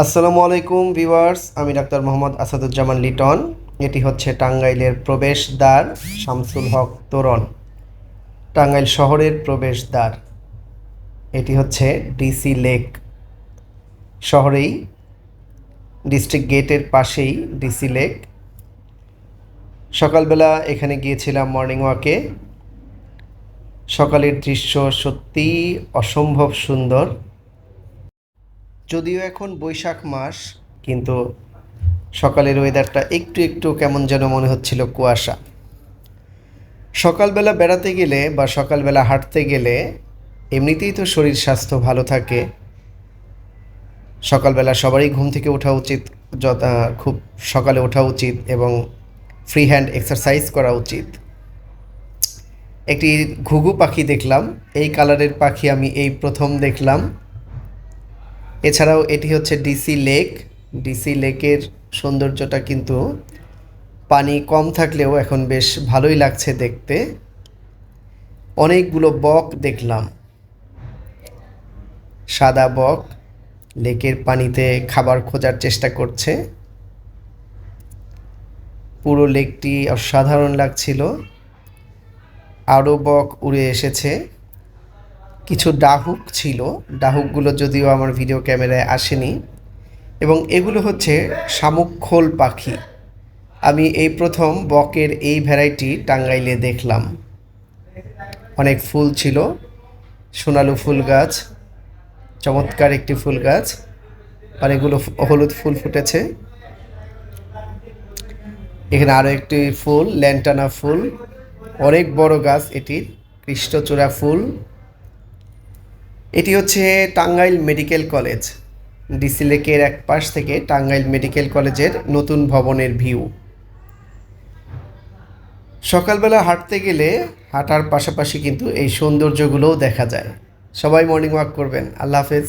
আসসালামু আলাইকুম ভিউয়ার্স, আমি ডাক্তার মোহাম্মদ আসাদুজ্জামান লিটন। এটি হচ্ছে টাঙ্গাইলের প্রবেশদ্বার শামসুল হক তোরণ, টাঙ্গাইল শহরের প্রবেশদ্বার। এটি হচ্ছে ডিসি লেক শহরেই, ডিস্ট্রিক্ট গেটের পাশেই ডিসি লেক। সকালবেলা এখানে গিয়েছিলাম মর্নিং ওয়াকে। সকালের দৃশ্য সত্যিই অসম্ভব সুন্দর। যদিও এখন বৈশাখ মাস, কিন্তু সকালের ওয়েদারটা একটু একটু কেমন যেন মনে হচ্ছিল কুয়াশা। সকালবেলা বেড়াতে গেলে বা সকালবেলা হাঁটতে গেলে এমনিতেই তো শরীর স্বাস্থ্য ভালো থাকে। সকালবেলা সবারই ঘুম থেকে ওঠা উচিত যত খুব সকালে ওঠা উচিত এবং ফ্রি হ্যান্ড এক্সারসাইজ করা উচিত। একটি ঘুঘু পাখি দেখলাম, এই কালারের পাখি আমি এই প্রথম দেখলাম। এছাড়াও এটি হচ্ছে ডিসি লেক ডিসি লেকের সৌন্দর্যটা কিন্তু পানি কম থাকলেও এখন বেশ ভালোই লাগছে দেখতে। অনেকগুলো বক দেখলাম। সাদা বক লেকের পানিতে খাবার খোঁজার চেষ্টা করছে। পুরো লেকটি অসাধারণ লাগছিল। আরও বক উড়ে এসেছে। কিছু ডাহুক ছিল, ডাহুকগুলো যদিও আমার ভিডিও ক্যামেরায় আসেনি, এবং এগুলো হচ্ছে শামুক খোল পাখি। আমি এই প্রথম বকের এই ভ্যারাইটি টাঙ্গাইলে দেখলাম। অনেক ফুল ছিল, সোনালু ফুল গাছ, চমৎকার একটি ফুল গাছ অনেকগুলো হলুদ ফুল ফুটেছে। এখানে আরও একটি ফুল, ল্যান্টানা ফুল, অনেক বড় গাছ এটির, কৃষ্ণচূড়া ফুল। এটি হচ্ছে টাঙ্গাইল মেডিকেল কলেজ ডিসি লেকের এক পাশ থেকে টাঙ্গাইল মেডিকেল কলেজের নতুন ভবনের ভিউ। সকালবেলা হাঁটতে গেলে হাঁটার পাশাপাশি কিন্তু এই সৌন্দর্যগুলোও দেখা যায়। সবাই মর্নিং ওয়াক করবেন। আল্লাহ হাফেজ।